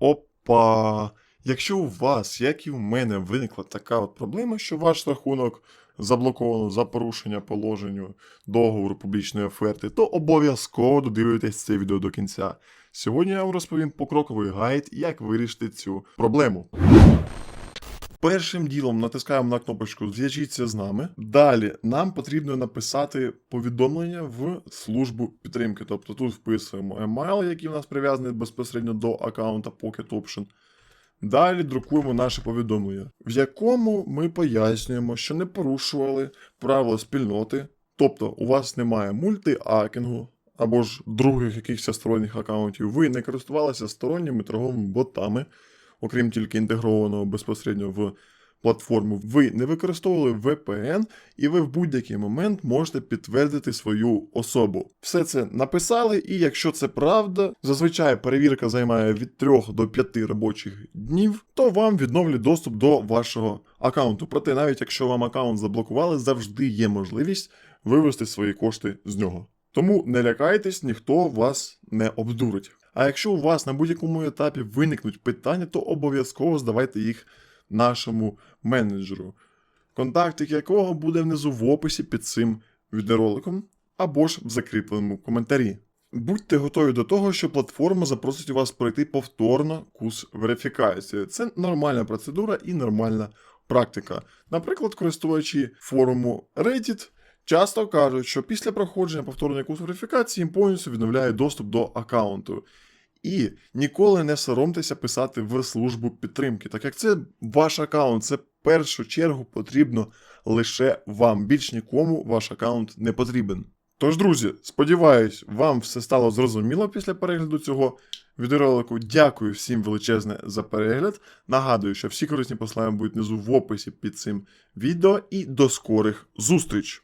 Опа! Якщо у вас, як і в мене, виникла така от проблема, що ваш рахунок заблоковано за порушення положенню договору публічної оферти, то обов'язково додивитесь це відео до кінця. Сьогодні я вам розповім покроковий гайд, як вирішити цю проблему. Першим ділом натискаємо на кнопочку Зв'яжіться з нами. Далі нам потрібно написати повідомлення в службу підтримки. Тобто тут вписуємо email, який у нас прив'язаний безпосередньо до аккаунта Pocket Option. Далі друкуємо наше повідомлення, в якому ми пояснюємо, що не порушували правила спільноти, тобто у вас немає мультиакінгу або ж других якихось сторонніх аккаунтів, ви не користувалися сторонніми торговими ботами, окрім тільки інтегрованого безпосередньо в платформу, ви не використовували VPN, і ви в будь-який момент можете підтвердити свою особу. Все це написали, і якщо це правда, зазвичай перевірка займає від 3 до 5 робочих днів, то вам відновлять доступ до вашого аккаунту. Проте, навіть якщо вам аккаунт заблокували, завжди є можливість вивести свої кошти з нього. Тому не лякайтесь, ніхто вас не обдурить. А якщо у вас на будь-якому етапі виникнуть питання, то обов'язково здавайте їх нашому менеджеру, контакт якого буде внизу в описі під цим відеороликом або ж в закріпленому коментарі. Будьте готові до того, що платформа запросить вас пройти повторно курс верифікації. Це нормальна процедура і нормальна практика. Наприклад, користувачі форуму Reddit часто кажуть, що після проходження повторного курсу верифікації їм повністю відновляє доступ до аккаунту. І ніколи не соромтеся писати в службу підтримки, так як це ваш аккаунт, це в першу чергу потрібно лише вам. Більш нікому ваш аккаунт не потрібен. Тож, друзі, сподіваюсь, вам все стало зрозуміло після перегляду цього відеоролику. Дякую всім величезне за перегляд. Нагадую, що всі корисні посилання будуть внизу в описі під цим відео. І до скорих зустріч!